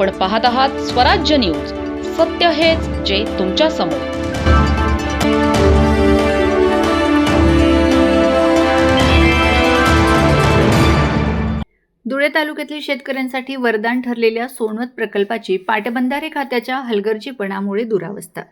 आपण पाहत आहात स्वराज्य न्यूज. सत्य हेच जे तुमच्यासमोर. धुळे तालुक्यातील शेतकऱ्यांसाठी वरदान ठरलेल्या सोनवत प्रकल्पाची पाटबंधारे खात्याच्या हलगर्जीपणामुळे दुरावस्था.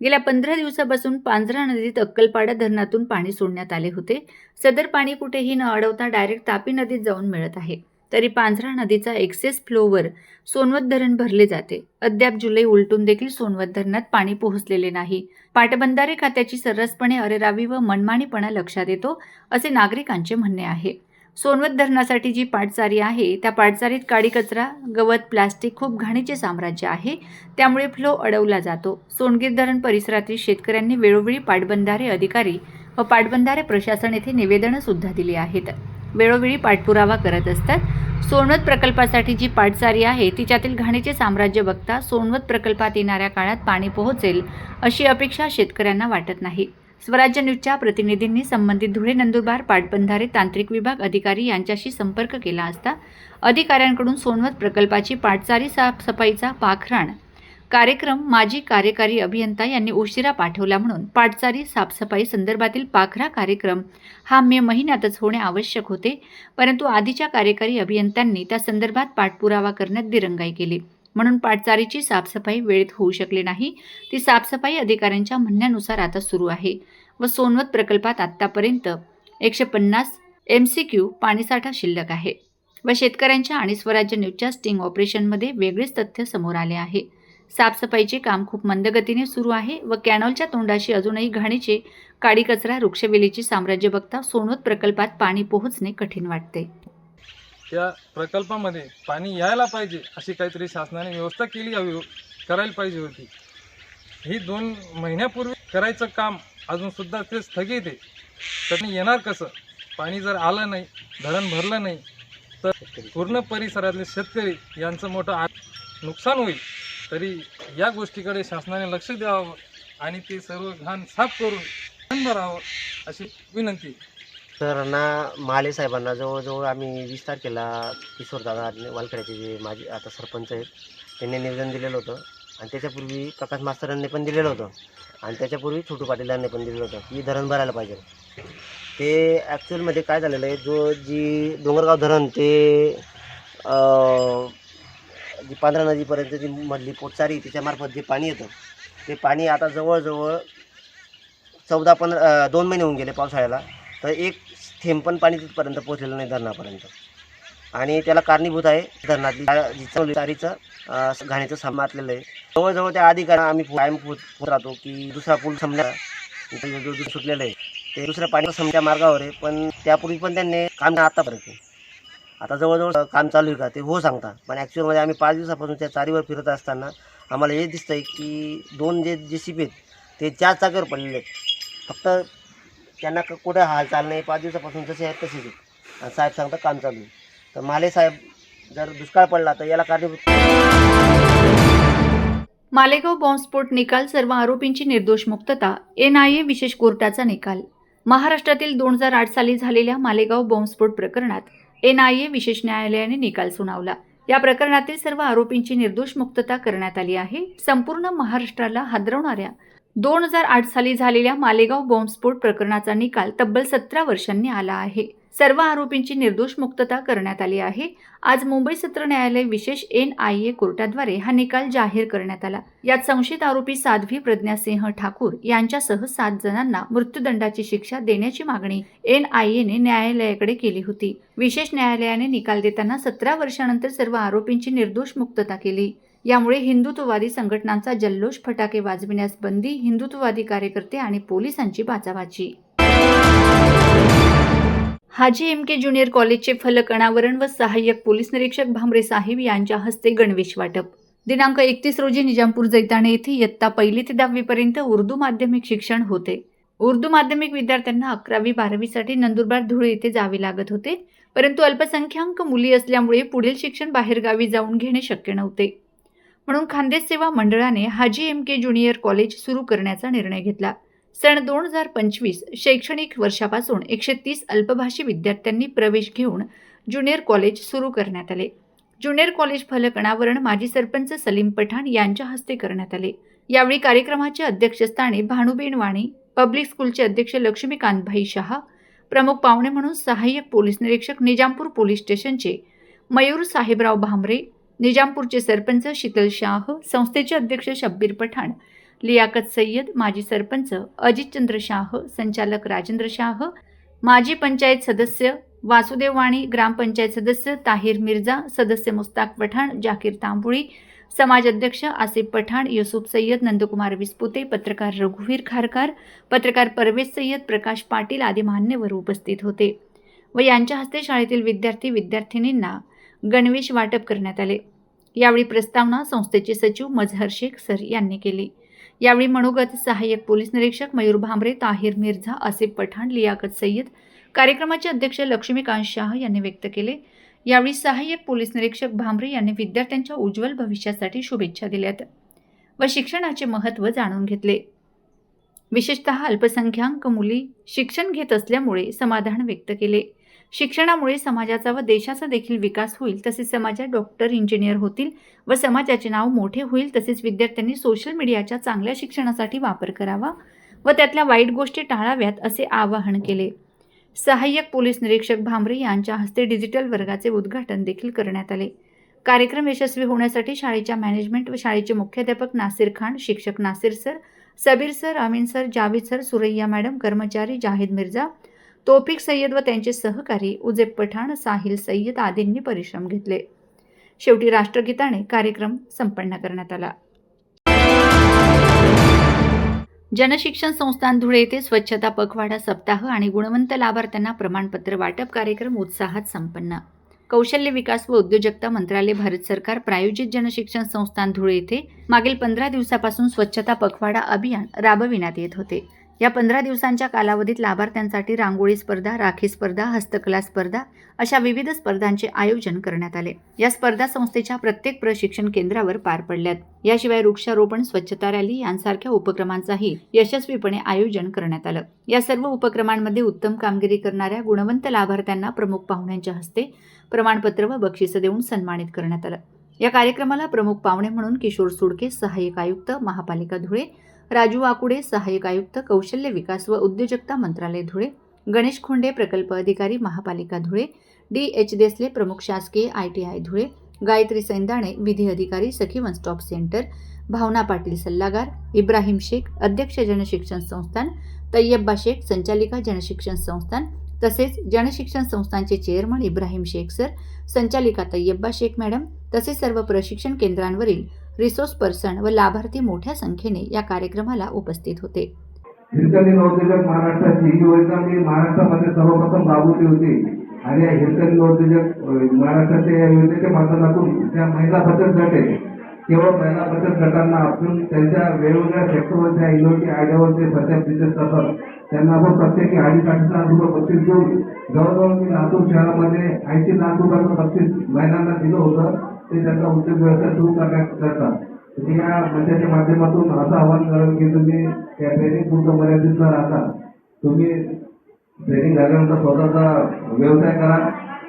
गेल्या पंधरा दिवसापासून पांझरा नदीत अक्कलपाडा धरणातून पाणी सोडण्यात आले होते. सदर पाणी कुठेही न अडवता डायरेक्ट तापी नदीत जाऊन मिळत आहे. तरी पांझरा नदीचा एक्सेस फ्लोवर सोनवत धरण भरले जाते. अद्याप जुलै उलटून देखील सोनवत धरणात पाणी पोहोचलेले नाही. पाटबंधारे खात्याची सर्रासपणे अरेरावी व मनमानीपणा लक्षात येतो असे नागरिकांचे म्हणणे आहे. सोनवत धरणासाठी जी पाटचारी आहे त्या पाटचारीत काडी कचरा गवत प्लास्टिक खूप घाणीचे साम्राज्य आहे. त्यामुळे फ्लो अडवला जातो. सोनगीर धरण परिसरातील शेतकऱ्यांनी वेळोवेळी पाटबंधारे अधिकारी व पाटबंधारे प्रशासन येथे निवेदनंसुद्धा दिली आहेत. वेळोवेळी पाठपुरावा करत असतात. सोनवत प्रकल्पासाठी जी पाटचारी आहे तिच्यातील घाणीचे साम्राज्य बघता सोनवत प्रकल्पात येणाऱ्या काळात पाणी पोहोचेल अशी अपेक्षा शेतकऱ्यांना वाटत नाही. स्वराज्य न्यूजच्या प्रतिनिधींनी संबंधित धुळे नंदुरबार पाटबंधारे तांत्रिक विभाग अधिकारी यांच्याशी संपर्क केला असता अधिकाऱ्यांकडून सोनवत प्रकल्पाची पाटचारी साफसफाईचा पाखराण कार्यक्रम माजी कार्यकारी अभियंता यांनी उशिरा पाठवला म्हणून पाटचारी साफसफाई संदर्भातील पाखरा कार्यक्रम हा मे महिन्यातच होणे आवश्यक होते. परंतु आधीच्या कार्यकारी अभियंत्यांनी त्या संदर्भात पाठपुरावा करण्यात दिरंगाई केली. म्हणून पाटचारीची साफसफाई वेळेत होऊ शकली नाही. ती साफसफाई अधिकाऱ्यांच्या म्हणण्यानुसार आता सुरू आहे व सोनवत प्रकल्पात आत्तापर्यंत एकशे पन्नास एम सी क्यू पाणीसाठा शिल्लक आहे व शेतकऱ्यांच्या आणि स्वराज्य न्यूजच्या स्टिंग ऑपरेशनमध्ये वेगळेच तथ्य समोर आले आहे. साफसफाईचे काम खूप मंदगतीने सुरू आहे व कॅनॉलच्या तोंडाशी अजूनही घाणीचे काडी कचरा वृक्षवेलीचे साम्राज्य बघता सोनोत प्रकल्पात पाणी पोहोचणे कठीण वाटते. त्या प्रकल्पामध्ये पाणी यायला पाहिजे अशी काहीतरी शासनाने व्यवस्था केली हवी करायला पाहिजे होती. ही दोन महिन्यापूर्वी करायचं काम अजूनसुद्धा ते स्थगित आहे. तर येणार कसं? पाणी जर आलं नाही धरण भरलं नाही तर पूर्ण परिसरातले शेतकरी यांचं मोठं आ नुकसान होईल. तरी या गोष्टीकडे शासनाने लक्ष द्यावं आणि ते सर्व घाण साफ करून धरण भरावं अशी विनंती. सरांना माले साहेबांना जवळजवळ आम्ही वीस तारखेला किशोरदादा वालखेड्याचे जे माझे आता सरपंच आहेत त्यांनी निवेदन दिलेलं होतं. आणि त्याच्यापूर्वी प्रकाश मास्तरांनी पण दिलेलं होतं. आणि त्याच्यापूर्वी छोटू पाटीलांनी पण दिलेलं होतं की धरण भरायला पाहिजे. ते ॲक्च्युअलमध्ये काय झालेलं आहे जो जी डोंगरगाव धरण ते जी पांढरा नदीपर्यंत जी मधली पोटचारी तिच्यामार्फत जे पाणी येतं ते पाणी आता जवळजवळ चौदा पंधरा दोन महिने होऊन गेले पावसाळ्याला तर एक थेंब पण पाणी तिथपर्यंत पोहोचलेलं नाही धरणापर्यंत. आणि त्याला कारणीभूत आहे धरणातली जी तारीचं घाण्याचं घाणीचं सामातलेलं आहे. जवळजवळ त्या आधी कारण आम्ही कायम पोहोच राहतो की दुसरा पूल समजा जो सुटलेलं आहे ते दुसऱ्या पाणी समजा मार्गावर आहे पण त्यापूर्वी पण त्यांनी काम आतापर्यंत. आता जवळजवळ काम चालू आहे का? ते हो सांगता पण ॲक्च्युअलमध्ये आम्ही पाच दिवसापासून त्या चारीवर फिरत असताना आम्हाला हे दिसतंय की दोन जे जे शिप आहेत ते चार चाकर पडलेले आहेत. फक्त त्यांना क- कुठे हालचाल नाही पाच दिवसापासून जसे आहेत तसेच आहेत. आणि साहेब सांगता काम चालू आहे. तर माले साहेब जर दुष्काळ पडला तर याला कारणीभूत मालेगाव बॉम्बस्फोट निकाल सर्व आरोपींची निर्दोष मुक्तता एन आय ए विशेष कोर्टाचा निकाल. महाराष्ट्रातील दोन हजार आठ साली झालेल्या मालेगाव बॉम्बस्फोट प्रकरणात एनआयए विशेष न्यायालयाने निकाल सुनावला. या प्रकरणातील सर्व आरोपींची निर्दोष मुक्तता करण्यात आली आहे. संपूर्ण महाराष्ट्राला हादरवणाऱ्या दोन हजार आठ साली झालेल्या मालेगाव बॉम्बस्फोट प्रकरणाचा निकाल तब्बल सतरा वर्षांनी आला आहे. सर्व आरोपींची निर्दोष मुक्तता करण्यात आली आहे. आज मुंबई सत्र न्यायालय विशेष एन आय ए कोर्टाद्वारे हा निकाल जाहीर करण्यात आला. यात संशयित आरोपी साध्वी प्रज्ञासिंह ठाकूर यांच्यासह सात जणांना मृत्यूदंडाची शिक्षा देण्याची मागणी एन आय एने न्यायालयाकडे केली होती. विशेष न्यायालयाने निकाल देताना सतरा वर्षानंतर सर्व आरोपींची निर्दोष मुक्तता केली. यामुळे हिंदुत्ववादी संघटनांचा जल्लोष फटाके वाजविण्यास बंदी हिंदुत्ववादी कार्यकर्ते आणि पोलिसांची बाचाबाची. हाजी एम के ज्युनियर कॉलेजचे फलक अनावरण व सहाय्यक पोलीस निरीक्षक भामरे साहेब यांच्या हस्ते गणवेश वाटप. दिनांक एकतीस रोजी निजामपूर जैताने येथे इयत्ता पहिली ते दहावीपर्यंत उर्दू माध्यमिक शिक्षण होते. उर्दू माध्यमिक विद्यार्थ्यांना अकरावी बारावीसाठी नंदुरबार धुळे येथे जावे लागत होते. परंतु अल्पसंख्याक मुली असल्यामुळे पुढील शिक्षण बाहेरगावी जाऊन घेणे शक्य नव्हते. म्हणून खानदेश सेवा मंडळाने Haji M K junior college सुरू करण्याचा निर्णय घेतला. सन दोन हजार पंचवीस शैक्षणिक वर्षापासून एकशे तीस अल्पभाषी विद्यार्थ्यांनी प्रवेश घेऊन ज्युनियर कॉलेज सुरू करण्यात आले. ज्युनियर कॉलेज फलक अनावरण माजी सरपंच सलीम पठाण यांच्या हस्ते करण्यात आले. यावेळी कार्यक्रमाच्या अध्यक्षस्थानी भानुबेन वाणी पब्लिक स्कूलचे अध्यक्ष लक्ष्मीकांतभाई शहा प्रमुख पाहुणे म्हणून सहाय्यक पोलीस निरीक्षक निजामपूर पोलीस स्टेशनचे मयूर साहेबराव भांबरे निजामपूरचे सरपंच शीतल शाह संस्थेचे अध्यक्ष शब्बीर पठाण लियाकत सय्यद माजी सरपंच अजितचंद्र शाह संचालक राजेंद्र शाह माजी पंचायत सदस्य वासुदेव वाणी ग्रामपंचायत सदस्य ताहिर मिर्झा सदस्य मुस्ताक पठाण जाकीर तांबुळी समाज अध्यक्ष आसिफ पठाण युसुफ सय्यद नंदकुमार विस्पुते पत्रकार रघुवीर खारकार पत्रकार परवेज सय्यद प्रकाश पाटील आदी मान्यवर उपस्थित होते व यांच्या हस्ते शाळेतील विद्यार्थी विद्यार्थिनींना गणवेश वाटप करण्यात आले. यावेळी प्रस्तावना संस्थेचे सचिव मजहर शेख सर यांनी केली. यावेळी मनोगत सहाय्यक पोलीस निरीक्षक मयूर भांबरे ताहिर मिर्झा आसिफ पठाण लियाकत सय्यद कार्यक्रमाचे अध्यक्ष लक्ष्मीकांत शाह यांनी व्यक्त केले. यावेळी सहाय्यक पोलीस निरीक्षक भांबरे यांनी विद्यार्थ्यांच्या उज्ज्वल भविष्यासाठी शुभेच्छा दिल्यात व शिक्षणाचे महत्त्व जाणून घेतले. विशेषतः अल्पसंख्याक मुली शिक्षण घेत असल्यामुळे समाधान व्यक्त केले. शिक्षणामुळे समाजाचा व देशाचा देखील विकास होईल तसेच समाजात डॉक्टर इंजिनियर होतील व समाजाचे नाव मोठे होईल तसेच विद्यार्थ्यांनी सोशल मीडियाच्या चांगल्या शिक्षणासाठी वापर करावा व त्यातल्या वाईट गोष्टी टाळाव्यात असे आवाहन केले. सहाय्यक पोलीस निरीक्षक भांबरे यांच्या हस्ते डिजिटल वर्गाचे उद्घाटन देखील करण्यात आले. कार्यक्रम यशस्वी होण्यासाठी शाळेच्या मॅनेजमेंट व शाळेचे मुख्याध्यापक नासिर खान शिक्षक Nasir sir Sabir sir Amin sir Javed sir Suraiya madam कर्मचारी जाहिद मिर्झा तोफिक सय्यद व त्यांचे सहकारी उजेब पठाण साहिल सय्यद आदींनी परिश्रम घेतले. शेवटी राष्ट्रगीताने कार्यक्रम संपन्न करण्यात आला. जनशिक्षण संस्थान धुळे येथे स्वच्छता पखवाडा सप्ताह आणि गुणवंत लाभार्थ्यांना प्रमाणपत्र वाटप कार्यक्रम उत्साहात संपन्न. कौशल्य विकास व उद्योजकता मंत्रालय भारत सरकार प्रायोजित जनशिक्षण संस्थान धुळे येथे मागील पंधरा दिवसापासून स्वच्छता पखवाडा अभियान राबविण्यात येत होते. या पंधरा दिवसांच्या कालावधीत लाभार्थ्यांसाठी रांगोळी स्पर्धा राखी स्पर्धा हस्तकला स्पर्धा अशा विविध स्पर्धांचे आयोजन करण्यात आले. या स्पर्धा संस्थेच्या प्रत्येक प्रशिक्षण केंद्रावर पार पडल्यात. याशिवाय वृक्षारोपण स्वच्छता रॅली यांसारख्या उपक्रमांचाही यशस्वीपणे आयोजन करण्यात आलं. या सर्व उपक्रमांमध्ये उत्तम कामगिरी करणाऱ्या गुणवंत लाभार्थ्यांना प्रमुख पाहुण्यांच्या हस्ते प्रमाणपत्र व बक्षिसं देऊन सन्मानित करण्यात आलं. या कार्यक्रमाला प्रमुख पाहुणे म्हणून किशोर सुडके सहाय्यक आयुक्त महापालिका धुळे राजू आकुडे सहाय्यक आयुक्त कौशल्य विकास व उद्योजकता मंत्रालय धुळे गणेश खोंडे प्रकल्प अधिकारी महापालिका धुळे डी एच देसले प्रमुख शासकीय I T I Dhule Gayatri Saindane विधी अधिकारी सखी one stop centre Bhavana Patil सल्लागार इब्राहिम शेख अध्यक्ष जनशिक्षण संस्थान तय्यब्बा शेख संचालिका जनशिक्षण संस्थान तसेच जनशिक्षण संस्थांचे चेअरमन इब्राहिम शेख सर संचालिका तय्यब्बा शेख मॅडम तसेच सर्व प्रशिक्षण केंद्रांवरील रिसोर्स पर्सन व लाभार्थी मोठ्या संख्येने या कार्यक्रमाला उपस्थित होते. हिरकणी नवोद्योजक महाराष्ट्राची ही योजना मी महाराष्ट्रामध्ये सर्वप्रथम राबवली होती. आणि या हिरकणी नवोद्योजक महाराष्ट्राच्या या योजनेच्या माध्यमातून त्या महिला बचत गट आहे केवळ महिला बचत गटांना आपण त्यांच्या वेगवेगळ्या सेक्टरवरच्या आयडियावर ते सध्या बिझनेस करतात त्यांना आपण प्रत्येकी अडीच अडीच लाख रुपये बक्षीस देऊन जवळजवळ मी लातूर शहरामध्ये ऐंशी लाख रुपयाचं बक्षीस महिलांना दिलं होतं. ते त्यांचा उद्योग व्यवसाय सुरू करण्याकरता मी या मंचाच्या माध्यमातून असं आवाहन करेन की तुम्ही त्या ट्रेनिंग पुरतं मर्यादित न राहता तुम्ही ट्रेनिंग झाल्यानंतर स्वतःचा व्यवसाय करा.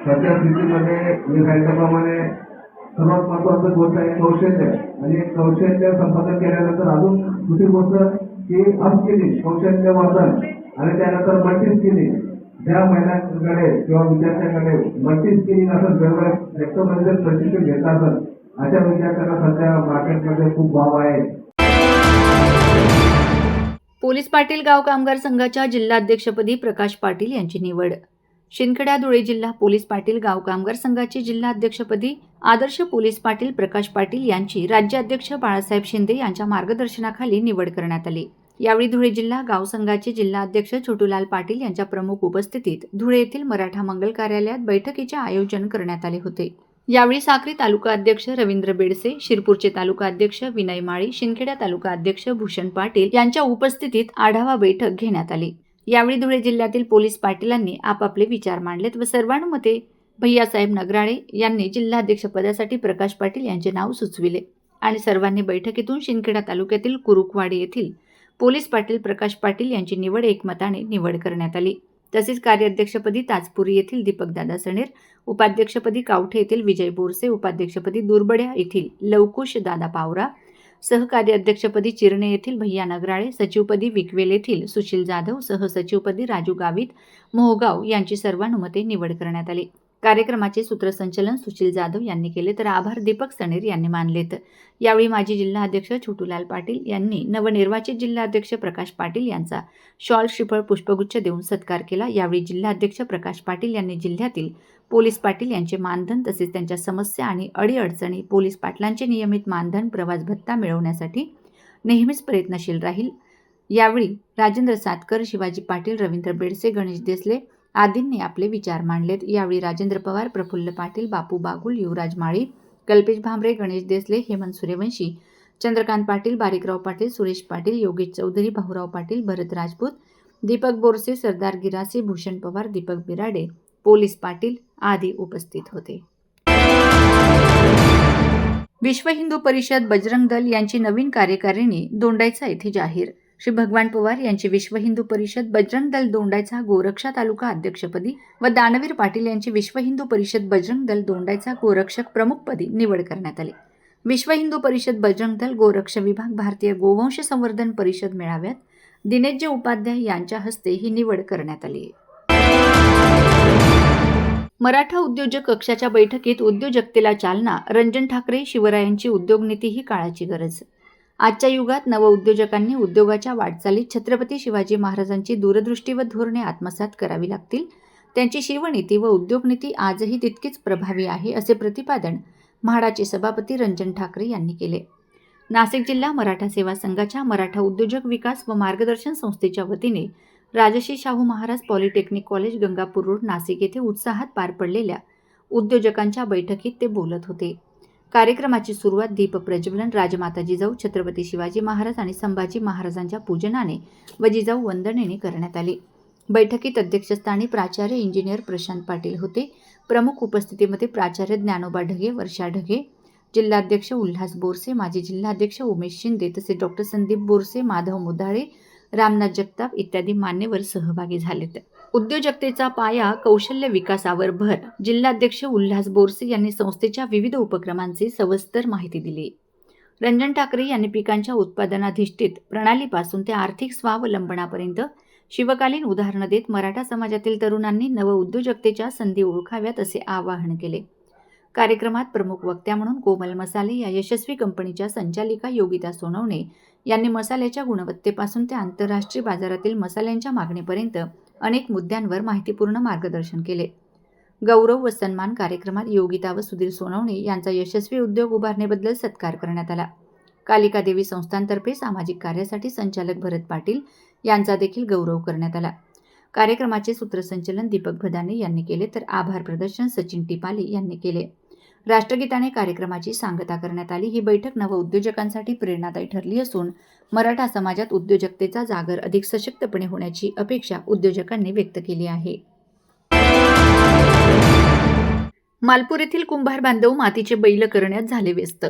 सध्या स्थितीमध्ये मी सांगितल्याप्रमाणे सर्वात महत्वाचं गोष्ट आहे कौशल्य. आणि कौशल्य संपादन केल्यानंतर अजून दुसरी गोष्ट की अपस्किलिंग कौशल्यवर्धन आणि त्यानंतर मल्टी स्किलिंग ज्या महिलांकडे किंवा विद्यार्थ्यांकडे मल्टी स्किलिंग असं वेगवेगळ्या सेक्टरमध्ये जर प्रशिक्षण घेत असत अशा विद्यार्थ्यांना सध्या मार्केटमध्ये खूप भाव आहे. पोलीस पाटील गाव कामगार संघाच्या जिल्हाध्यक्षपदी प्रकाश पाटील यांची निवड. शिंदखेडा धुळे जिल्हा पोलीस पाटील गाव कामगार संघाची जिल्हाध्यक्षपदी आदर्श पोलीस पाटील प्रकाश पाटील यांची राज्याध्यक्ष बाळासाहेब शिंदे यांच्या मार्गदर्शनाखाली निवड करण्यात आली. यावेळी धुळे जिल्हा गाव संघाचे जिल्हाध्यक्ष छोटूलाल पाटील यांच्या प्रमुख उपस्थितीत धुळे येथील मराठा मंगल कार्यालयात बैठकीचे आयोजन करण्यात आले होते. यावेळी साक्री तालुका अध्यक्ष रवींद्र बेडसे शिरपूरचे तालुका अध्यक्ष विनय माळी शिंदखेडा तालुका अध्यक्ष भूषण पाटील यांच्या उपस्थितीत आढावा बैठक घेण्यात आली. यावेळी धुळे जिल्ह्यातील पोलीस पाटीलांनी आपापले विचार मांडलेत व सर्वानुमते भैयासाहेब नगराळे यांनी जिल्हाध्यक्षपदासाठी प्रकाश पाटील यांचे नाव सुचविले आणि सर्वांनी बैठकीतून शिंदखेडा तालुक्यातील कुरुकवाडी येथील पोलीस पाटील प्रकाश पाटील यांची निवड एकमताने निवड करण्यात आली. तसेच कार्याध्यक्षपदी ताजपुरी येथील दीपकदादा सणेर उपाध्यक्षपदी कावठे येथील विजय बोरसे उपाध्यक्षपदी दुर्बड्या येथील लवकुश दादा पावरा सहकार्याध्यक्षपदी चिरणे येथील भैया नगराळे सचिवपदी विकवेल येथील सुशील जाधव सहसचिवपदी राजू गावित मोहगाव यांची सर्वानुमते निवड करण्यात आली. कार्यक्रमाचे सूत्रसंचलन सुशील जाधव यांनी केले तर आभार दीपक सणेर यांनी मानलेत यावेळी माजी जिल्हाध्यक्ष छोटूलाल पाटील यांनी नवनिर्वाचित जिल्हाध्यक्ष प्रकाश पाटील यांचा शॉल श्रीफळ पुष्पगुच्छ देऊन सत्कार केला. यावेळी जिल्हाध्यक्ष प्रकाश पाटील यांनी जिल्ह्यातील पोलीस पाटील यांचे मानधन तसेच त्यांच्या समस्या आणि अडीअडचणी पोलीस पाटलांचे नियमित मानधन प्रवास भत्ता मिळवण्यासाठी नेहमीच प्रयत्नशील राहील. यावेळी राजेंद्र सातकर शिवाजी पाटील रवींद्र बेडसे गणेश देसले आदींनी आपले विचार मांडलेत. यावेळी राजेंद्र पवार प्रफुल्ल पाटील बापू बागुल युवराज माळी कल्पेश भांबरे गणेश देसले हेमंत सूर्यवंशी चंद्रकांत पाटील बारीकराव पाटील सुरेश पाटील योगेश चौधरी भाऊराव पाटील भरत राजपूत दीपक बोरसे सरदार गिरासे भूषण पवार दीपक बिराडे पोलीस पाटील आदी उपस्थित होते. विश्व हिंदू परिषद बजरंग दल यांची नवीन कार्यकारिणी दोंडाईचा येथे जाहीर श्री भगवान पवार यांची विश्व हिंदू परिषद बजरंग दल दोंडायचा गोरक्षा तालुका अध्यक्षपदी व दानवीर पाटील यांची विश्व हिंदू परिषद बजरंग दल दोंडायचा गोरक्षक प्रमुखपदी निवड करण्यात आली. विश्व हिंदू परिषद बजरंग दल गोरक्ष विभाग भारतीय गोवंश संवर्धन परिषद मेळाव्यात दिनेशजी उपाध्याय यांच्या हस्ते ही निवड करण्यात आली. मराठा उद्योजक कक्षाच्या बैठकीत उद्योजकतेला चालना रंजन ठाकरे शिवरायांची उद्योगनीती ही काळाची गरज. आजच्या युगात नवउद्योजकांनी उद्योगाच्या वाटचालीत छत्रपती शिवाजी महाराजांची दूरदृष्टी व धोरणे आत्मसात करावी लागतील. त्यांची शिवनीती व उद्योगनीती आजही तितकीच प्रभावी आहे असे प्रतिपादन म्हाडाचे सभापती रंजन ठाकरे यांनी केले. नाशिक जिल्हा मराठा सेवा संघाच्या मराठा उद्योजक विकास व मार्गदर्शन संस्थेच्या वतीने Rajshree Shahu Maharaj polytechnic college Gangapur road Nashik येथे उत्साहात पार पडलेल्या उद्योजकांच्या बैठकीत ते बोलत होते. कार्यक्रमाची सुरुवात दीप प्रज्वलन राजमाता जिजाऊ छत्रपती शिवाजी महाराज आणि संभाजी महाराजांच्या पूजनाने व जिजाऊ वंदनेने करण्यात आली. बैठकीत अध्यक्षस्थानी प्राचार्य इंजिनियर प्रशांत पाटील होते. प्रमुख उपस्थितीमध्ये प्राचार्य ज्ञानोबा ढगे वर्षा ढगे जिल्हाध्यक्ष उल्हास बोरसे माजी जिल्हाध्यक्ष उमेश शिंदे तसेच डॉक्टर संदीप बोरसे माधव मुदाळे रामनाथ जगताप इत्यादी मान्यवर सहभागी झालेत. उद्योजकतेचा पाया कौशल्य विकासावर भर. जिल्हाध्यक्ष उल्हास बोरसे यांनी संस्थेच्या विविध उपक्रमांची सविस्तर माहिती दिली. रंजन ठाकरे यांनी पिकांच्या उत्पादनाधिष्ठित प्रणालीपासून ते आर्थिक स्वावलंबनापर्यंत शिवकालीन उदाहरणं देत मराठा समाजातील तरुणांनी नवउद्योजकतेच्या संधी ओळखाव्यात असे आवाहन केले. कार्यक्रमात प्रमुख वक्त्या म्हणून कोमल मसाले या यशस्वी कंपनीच्या संचालिका योगिता सोनवणे यांनी मसाल्याच्या गुणवत्तेपासून ते आंतरराष्ट्रीय बाजारातील मसाल्यांच्या मागणीपर्यंत अनेक मुद्द्यांवर माहितीपूर्ण मार्गदर्शन केले. गौरव व सन्मान कार्यक्रमात योगिता व सुधीर सोनवणे यांचा यशस्वी उद्योग उभारणीबद्दल सत्कार करण्यात आला. कालिका देवी संस्थांतर्फे सामाजिक कार्यासाठी संचालक भरत पाटील यांचा देखील गौरव करण्यात आला. कार्यक्रमाचे सूत्रसंचलन दीपक भदाने यांनी केले तर आभार प्रदर्शन सचिन टिपाले यांनी केले. राष्ट्रगीताने कार्यक्रमाची सांगता करण्यात आली. ही बैठक नवउद्योजकांसाठी प्रेरणादायी ठरली असून मराठा समाजात उद्योजकतेचा जागर अधिक सशक्तपणे होण्याची अपेक्षा उद्योजकांनी व्यक्त केली आहे. मालपूर येथील कुंभार बांधव मातीचे बैल करण्यात झाले व्यस्त.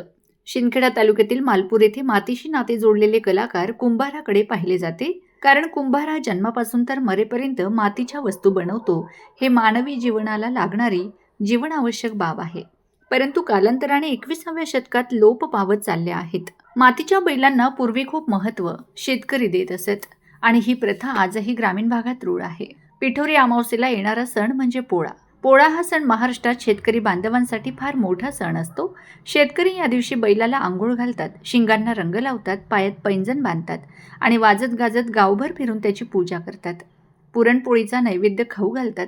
शिंदखेडा तालुक्यातील मालपूर येथे मातीशी नाते जोडलेले कलाकार कुंभाराकडे पाहिले जाते. कारण कुंभार हा जन्मापासून तर मरेपर्यंत मातीच्या वस्तू बनवतो. हे मानवी जीवनाला लागणारी जीवनावश्यक बाब आहे. परंतु कालांतराने एकविसाव्या शतकात लोप पावत चालले आहेत. मातीच्या बैलांना पूर्वी खूप महत्त्व शेतकरी देत असत. आणि ही प्रथा आजही ग्रामीण भागात रूढ आहे. पिठोरी अमावस्येला येणारा सण म्हणजे पोळा. पोळा हा सण महाराष्ट्रात शेतकरी बांधवांसाठी फार मोठा सण असतो. शेतकरी या दिवशी बैलाला आंघोळ घालतात शिंगांना रंग लावतात पायात पैंजण बांधतात आणि वाजत गाजत गावभर फिरून त्याची पूजा करतात. पुरणपोळीचा नैवेद्य खाऊ घालतात.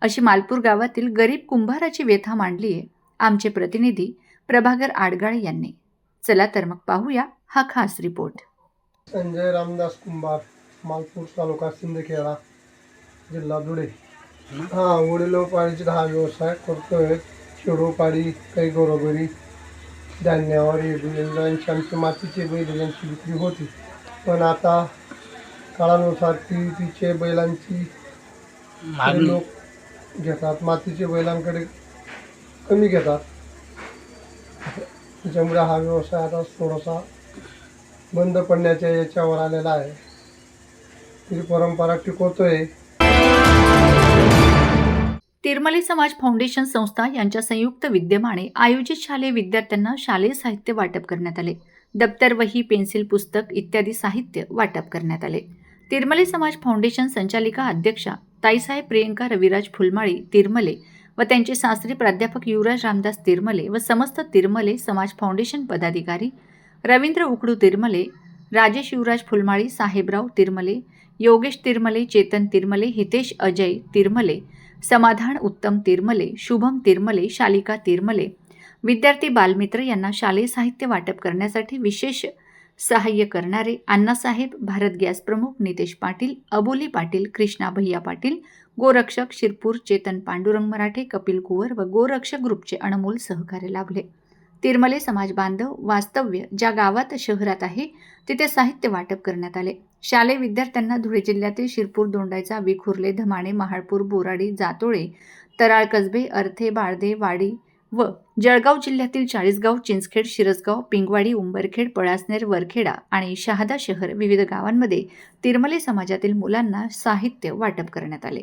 अशी मालपूर गावातील गरीब कुंभाराची व्यथा मांडली आहे आमचे प्रतिनिधी प्रभाकर आडगाळे यांनी. चला तर मग पाहूया हा खास रिपोर्ट. संजय रामदास कुंभार मालपूर तालुका सिंदखेडा जिल्हा धुळे. हा वडिलोपाडीचा हा व्यवसाय करतोय. खेडोपाडी काही घरोघरी धान्यावर बैलांची आमची मातीचे बैल यांची विक्री होती. पण आता काळानुसार ती तिचे बैलांची लोक घेतात. मातीचे बैलांकडे कमी घेतात. त्याच्यामुळे हा व्यवसाय आता थोडासा बंद पडण्याच्या याच्यावर आलेला आहे. ही परंपरा टिकवतोय. तिरमले समाज फाउंडेशन संस्था यांच्या संयुक्त विद्यमाने आयोजित शालेय विद्यार्थ्यांना शालेय साहित्य वाटप करण्यात आले. दप्तर वही पेन्सिल पुस्तक इत्यादी साहित्य वाटप करण्यात आले. तिरमले समाज फाउंडेशन संचालिका अध्यक्षा ताईसाहेब प्रियंका रविराज फुलमाळी तिरमले व त्यांचे सासरी प्राध्यापक युवराज रामदास तिरमले व समस्त तिरमले समाज फाउंडेशन पदाधिकारी रवींद्र उकडू तिरमले राजेश युवराज फुलमाळी साहेबराव तिरमले योगेश तिरमले चेतन तिरमले हितेश अजय तिरमले समाधान उत्तम तिरमले शुभम तिरमले शालिका तिरमले विद्यार्थी बालमित्र यांना शालेय साहित्य वाटप करण्यासाठी विशेष सहाय्य करणारे अण्णासाहेब भारत गॅस प्रमुख नितेश पाटील अबोली पाटील कृष्णा भैया पाटील गोरक्षक शिरपूर चेतन पांडुरंग मराठे कपिल कुवर व गोरक्षक ग्रुपचे अनमोल सहकार्य लाभले. तिरमले समाज बांधव वास्तव्य ज्या गावात शहरात आहे तिथे साहित्य वाटप करण्यात आले. शालेय विद्यार्थ्यांना धुळे जिल्ह्यातील शिरपूर दोंडायचा विखुर्ले धमाणे महाळपूर बोराडी जातोळे तराळ कसबे अर्थे बाळदे वाडी व जळगाव जिल्ह्यातील चाळीसगाव चिंचखेड शिरसगाव पिंगवाडी उंबरखेड पळासनेर वरखेडा आणि शहादा शहर विविध गावांमध्ये तिरमले समाजातील मुलांना साहित्य वाटप करण्यात आले.